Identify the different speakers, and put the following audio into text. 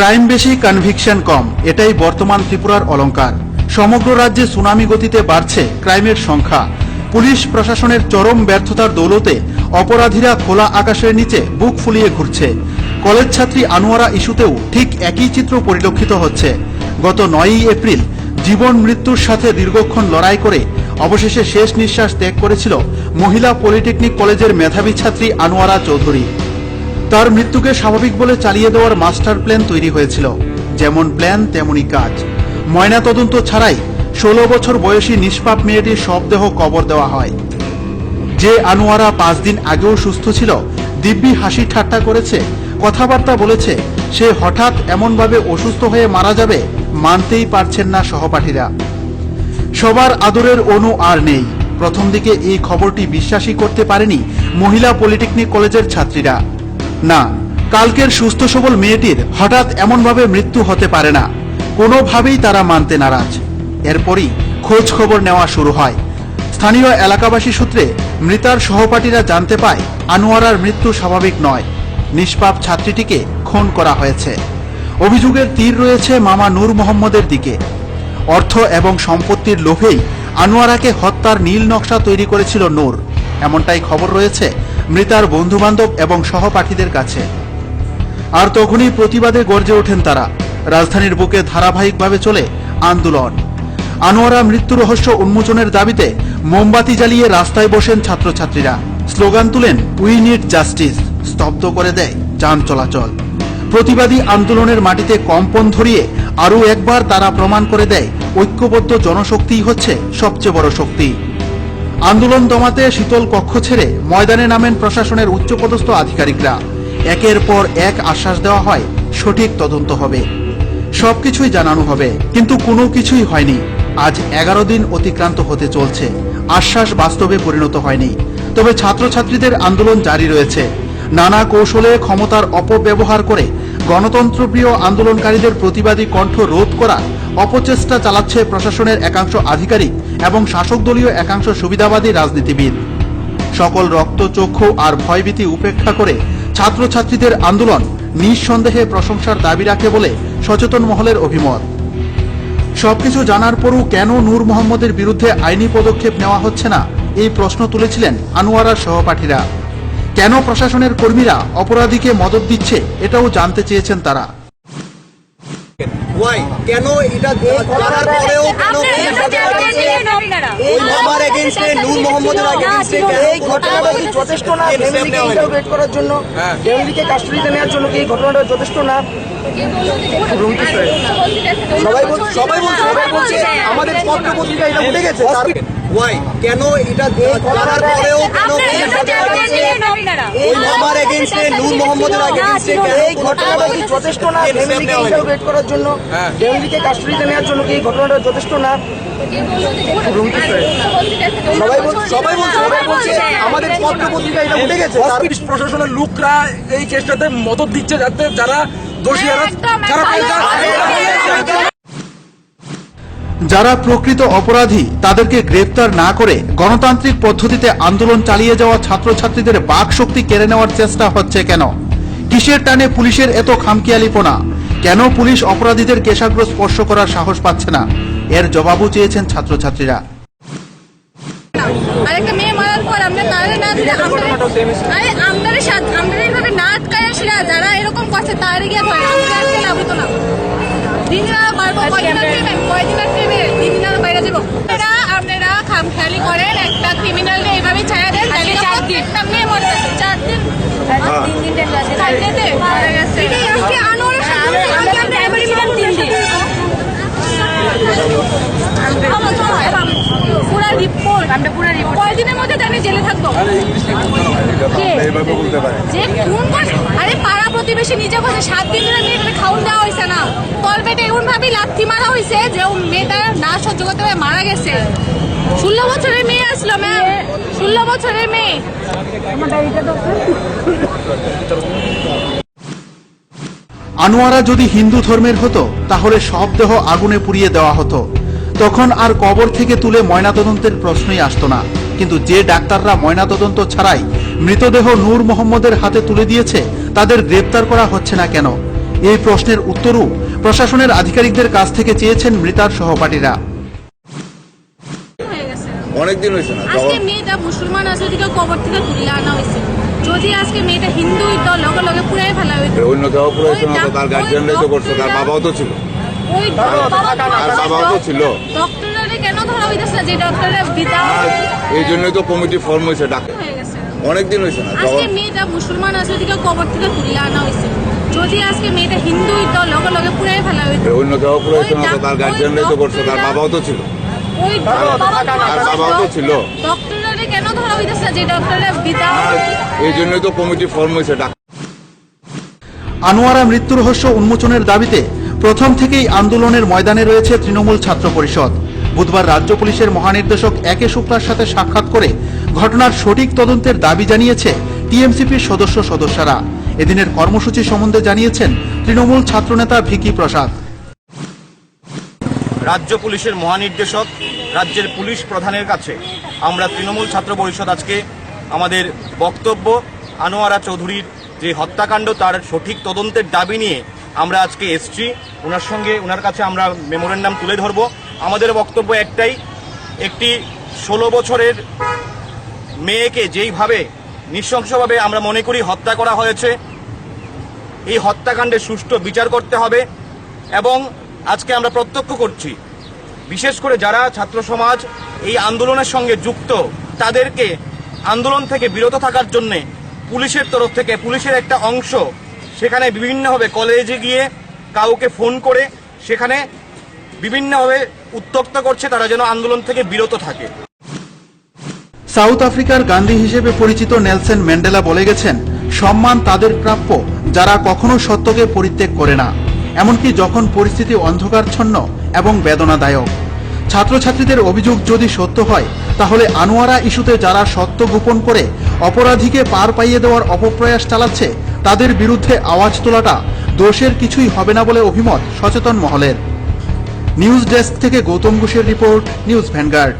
Speaker 1: Crime বেশি conviction কম। এটাই বর্তমান ত্রিপুরার অলংকার। সমগ্র রাজ্যে সুনামি গতিতে বাড়ছে ক্রাইমের সংখ্যা। পুলিশ প্রশাসনের চরম ব্যর্থতার দৌলতে অপরাধীরা খোলা আকাশের নিচে বুক ফুলিয়ে ঘুরছে। কলেজ ছাত্রী আনোয়ারা ইস্যুতেও ঠিক একই চিত্র পরিলক্ষিত হচ্ছে। গত নয়ই এপ্রিল জীবন মৃত্যুর সাথে দীর্ঘক্ষণ লড়াই করে অবশেষে শেষ নিঃশ্বাস ত্যাগ করেছিল মহিলা পলিটেকনিক কলেজের মেধাবী ছাত্রী আনোয়ারা চৌধুরী। তার মৃত্যুকে স্বাভাবিক বলে চালিয়ে দেওয়ার মাস্টার প্ল্যান তৈরি হয়েছিল। যেমন প্ল্যান, তেমনই কাজ। ময়নাতদন্ত ছাড়াই ষোলো বছর বয়সী নিষ্পাপ মেয়েটির শবদেহ কবর দেওয়া হয়। যে আনোয়ারা পাঁচ দিন আগেও সুস্থ ছিল, দিব্যি হাসি ঠাট্টা করেছে, কথাবার্তা বলেছে, সে হঠাৎ এমনভাবে অসুস্থ হয়ে মারা যাবে মানতেই পারছেন না সহপাঠীরা। সবার আদরের অনু আর নেই। প্রথম দিকে এই খবরটি বিশ্বাসই করতে পারেনি মহিলা পলিটেকনিক কলেজের ছাত্রীরা। না, কালকের সুস্থ সবল মেয়েটির হঠাৎ এমনভাবে মৃত্যু হতে পারে না। কোনোভাবেই তারা মানতে নারাজ। এরপরই খোঁজ খবর নেওয়া শুরু হয়। স্থানীয় এলাকাবাসী সূত্রে মৃতার সহপাঠীরা জানতে পায়, আনোয়ারার মৃত্যু স্বাভাবিক নয়। নিষ্পাপ ছাত্রীটিকে খুন করা হয়েছে। অভিযোগের তীর রয়েছে মামা নূর মোহাম্মদের দিকে। অর্থ এবং সম্পত্তির লোভেই আনোয়ারাকে হত্যার নীল নকশা তৈরি করেছিল নূর। এমনটাই খবর রয়েছে মৃতার বন্ধুবান্ধব এবং সহপাঠীদের কাছে। আর তখনই প্রতিবাদে গর্জে ওঠেন তারা। রাজধানীর বুকে ধারাবাহিকভাবে চলে আন্দোলন। আনোয়ারা মৃত্যু রহস্য উন্মোচনের দাবিতে মোমবাতি জ্বালিয়ে রাস্তায় বসেন ছাত্রছাত্রীরা। স্লোগান তুলেন উই নিড জাস্টিস স্তব্ধ করে দেয় যান চলাচল। প্রতিবাদী আন্দোলনের মাটিতে কম্পন ধরিয়ে আরও একবার তারা প্রমাণ করে দেয়, ঐক্যবদ্ধ জনশক্তিই হচ্ছে সবচেয়ে বড় শক্তি। আন্দোলন দমাতে শীতল কক্ষ ছেড়ে ময়দানে নামেন প্রশাসনের উচ্চপদস্থ আধিকারিকরা। একের পর এক আশ্বাস দেওয়া হয়, সঠিক তদন্ত হবে। সবকিছুই জানানো হবে, কিন্তু কোনো কিছুই হয়নি। আজ এগারো দিন অতিক্রান্ত হতে চলছে। আশ্বাস বাস্তবে পরিণত হয়নি। তবে ছাত্রছাত্রীদের আন্দোলন জারি রয়েছে। নানা কৌশলে ক্ষমতার অপব্যবহার করে গণতন্ত্রপ্রিয় আন্দোলনকারীদের প্রতিবাদী কণ্ঠ রোধ করা অপচেষ্টা চালাচ্ছে প্রশাসনের একাংশ আধিকারিক এবং শাসক দলীয় একাংশ সুবিধাবাদী রাজনীতিবিদ। সকল রক্তচক্ষু আর ভয়ভীতি উপেক্ষা করে ছাত্রছাত্রীদের আন্দোলন নিঃসন্দেহে প্রশংসার দাবি রাখে বলে সচেতন মহলের অভিমত। সবকিছু জানার পরও কেন নূর মোহাম্মদের বিরুদ্ধে আইনি পদক্ষেপ নেওয়া হচ্ছে না, এই প্রশ্ন তুলেছিলেন আনোয়ারার সহপাঠীরা। কেন প্রশাসনের কর্মীরা অপরাধীকে মদত দিচ্ছে এটাও জানতে চেয়েছেন তারা।
Speaker 2: ওয়াই কেন এটা জানার পরেও কেন পুলিশ হেফাজতে ওই মামার এগেনস্টে নূর মোহাম্মদের এগেনস্টে
Speaker 3: এই ঘটনাটা কি যথেষ্ট না? ফ্যামিলিকে ইন্টারোগেট করার জন্য? ফ্যামিলিকে কাস্টডিতে নেওয়ার জন্য কি এই ঘটনাটা যথেষ্ট না?
Speaker 2: সবাই সবাই বলছে সবাই বলছে। আমাদের পত্র পত্রিকা এটা উঠে গেছে। ওয়াই কেন এটা জানার পরেও কেন? ওই মামার নূর মোহাম্মদের
Speaker 3: এই ঘটনাটা কি যথেষ্ট না ফ্যামিলিকে ইন্টারোগেট করার জন্য ফ্যামিলিকে কাস্টডিতে নেওয়ার জন্য কি এই ঘটনাটা যথেষ্ট না
Speaker 2: সবাই সবাই বলছে সবাই বলছে আমাদের পত্র পত্রিকা এটা উঠে গেছে
Speaker 4: পুলিশ প্রশাসনের লোকরা এই চেষ্টাতে মদত দিচ্ছে যাতে যারা দোষী যারা।
Speaker 1: যারা প্রকৃত অপরাধী, তাদেরকে গ্রেপ্তার না করে গণতান্ত্রিক পদ্ধতিতে আন্দোলন চালিয়ে যাওয়া ছাত্রছাত্রীদের বাক শক্তি কেড়ে নেওয়ার চেষ্টা হচ্ছে কেন? কিসের টানে পুলিশের এত খামখেয়ালিপনা? কেন পুলিশ অপরাধীদের কেশাগ্র স্পর্শ করার সাহস পাচ্ছে না? এর জবাবও চেয়েছেন ছাত্রছাত্রীরা।
Speaker 5: যারা এরকম গিয়ে দিন রাত পারব কয়দিন আর ফেরবেন কয়দিন আর ফেরবে দিন দিন বাইরে যাব। আপনারা আপনারা খামখেয়ালি করেন একটা ক্রিমিনালকে এইভাবে ছায়া দেন তাহলে চার দিন। একটা মেয়ে মরে গেছে চার দিন। চার দিনে মারা গেছে এটাই আজকে আনোয়ারের সাথে আমরা পুরা রিপোর্ট আমরা পুরা রিপোর্ট কয়দিনের মধ্যে আমি জেলে থাকব? যে খুন করছে? প্রতিবেশী নিজে বলছে সাত দিন ধরে মেয়েটাকে খাউন দেওয়া হয়েছে না। তল পেটে এমন ভাবে লাথি মারা হয়েছে যে ও মেয়েটা না সহ্য করতে পেরে, মারা গেছে। ষোলো বছরের মেয়ে আসলো ম্যাম ষোলো বছরের মেয়ে।
Speaker 1: আনোয়ারা যদি হিন্দু ধর্মের হতো, তাহলে সব দেহ আগুনে পুড়িয়ে দেওয়া হতো। তখন আর কবর থেকে তুলে ময়নাতদন্তের প্রশ্নই আসতো না। কিন্তু যে ডাক্তাররা ময়নাতদন্ত ছাড়াই মৃতদেহ নূর মোহাম্মদের হাতে তুলে দিয়েছে তাদের গ্রেপ্তার করা হচ্ছে না কেন? এই প্রশ্নের উত্তরও প্রশাসনের আধিকারিকদের কাছ থেকে চেয়েছেন মৃতার সহপাঠীরা।
Speaker 6: অনেকদিন হয়েছে না?
Speaker 5: আজকে মেয়েটা মুসলমান আছে ওদিকে কবর থেকে তুলে আনা হয়েছে। যদি আজকে মেয়েটা হিন্দু হইতো লগে লগে পুরাই ফেলা হইতো
Speaker 6: অন্য কেউ না তার
Speaker 5: ওই
Speaker 6: গার্জিয়ানরাই তো করছে তার বাবাও তো ছিল।
Speaker 5: ওই
Speaker 6: তার বাবাও তো ছিল।
Speaker 5: ডক্টররা কেন ধরা হইতেছে যে ডক্টররা বিদা
Speaker 6: এই জন্যই তো কমিটি ফর্ম হয়েছে ডাকে।
Speaker 5: হয়ে গেছে।
Speaker 6: অনেকদিন হয়েছে না
Speaker 5: আজকে মেয়েটা মুসলমান আছে ওদিকে কবর থেকে তুলে আনা হয়েছে। যদি আজকে মেয়েটা হিন্দু হইতো লগে লগে পুরাই ফেলা হইতো
Speaker 6: অন্য কেউ পুরাইছে না তার গার্জিয়ানরাই তো করছে তার বাবাও তো ছিল।
Speaker 5: ওই
Speaker 6: তার বাবাও তো ছিল।
Speaker 5: ডক্টররা কেন ধরা হইতেছে যে ডক্টররা বিদা
Speaker 6: এই জন্যই তো কমিটি ফর্ম হয়েছে
Speaker 1: আনোয়ারা মৃত্যু রহস্য উন্মোচনের দাবিতে প্রথম থেকেই আন্দোলনের ময়দানে রয়েছে তৃণমূল ছাত্র পরিষদ। বুধবার রাজ্য পুলিশের মহানির্দেশক একে শুক্লার সাথে সাক্ষাৎ করে ঘটনার সঠিক তদন্তের দাবি জানিয়েছে টিএমসিপির সদস্য সদস্যরা। এদিনের কর্মসূচি সম্বন্ধে জানিয়েছেন তৃণমূল ছাত্রনেতা ভিকি প্রসাদ।
Speaker 2: রাজ্য পুলিশের মহানির্দেশক, রাজ্যের পুলিশ প্রধানের কাছে আমরা তৃণমূল ছাত্র পরিষদ আজকে আমাদের বক্তব্য, আনোয়ারা চৌধুরীর যে হত্যাকাণ্ড, তার সঠিক তদন্তের দাবি নিয়ে আমরা আজকে এসছি। ওনার সঙ্গে, ওনার কাছে আমরা মেমোরেন্ডাম তুলে ধরব। আমাদের বক্তব্য একটাই, একটি ষোলো বছরের মেয়েকে যেইভাবে নৃশংসভাবে আমরা মনে করি হত্যা করা হয়েছে, এই হত্যাকাণ্ডের সুষ্ঠু বিচার করতে হবে এবং আজকে আমরা প্রত্যক্ষ করছি, বিশেষ করে যারা ছাত্র সমাজ এই আন্দোলনের সঙ্গে যুক্ত, তাদেরকে আন্দোলন থেকে বিরত থাকার জন্য পুলিশের তরফ থেকে, পুলিশের একটা অংশ সেখানে বিভিন্নভাবে কলেজে গিয়ে কাউকে ফোন করে, সেখানে বিভিন্নভাবে উত্তক্ত করছে তারা যেন আন্দোলন থেকে বিরত থাকে।
Speaker 1: সাউথ আফ্রিকার গান্ধী হিসেবে পরিচিত নেলসন ম্যান্ডেলা বলে গেছেন, সম্মান তাদের প্রাপ্য, যারা কখনো সত্যকে পরিত্যাগ করে না। এমনকি যখন পরিস্থিতি অন্ধকারচ্ছন্ন এবং বেদনাদায়ক। ছাত্রছাত্রীদের অভিযোগ যদি সত্য হয়, তাহলে আনোয়ারা ইস্যুতে যারা সত্য গোপন করে, অপরাধীকে পার পাইয়ে দেওয়ার অপপ্রয়াস চালাচ্ছে, তাদের বিরুদ্ধে আওয়াজ তোলাটা দোষের কিছুই হবে না বলে অভিমত সচেতন মহলের। নিউজ ডেস্ক থেকে গৌতম ঘোষের রিপোর্ট নিউজ ভ্যানগার্ড।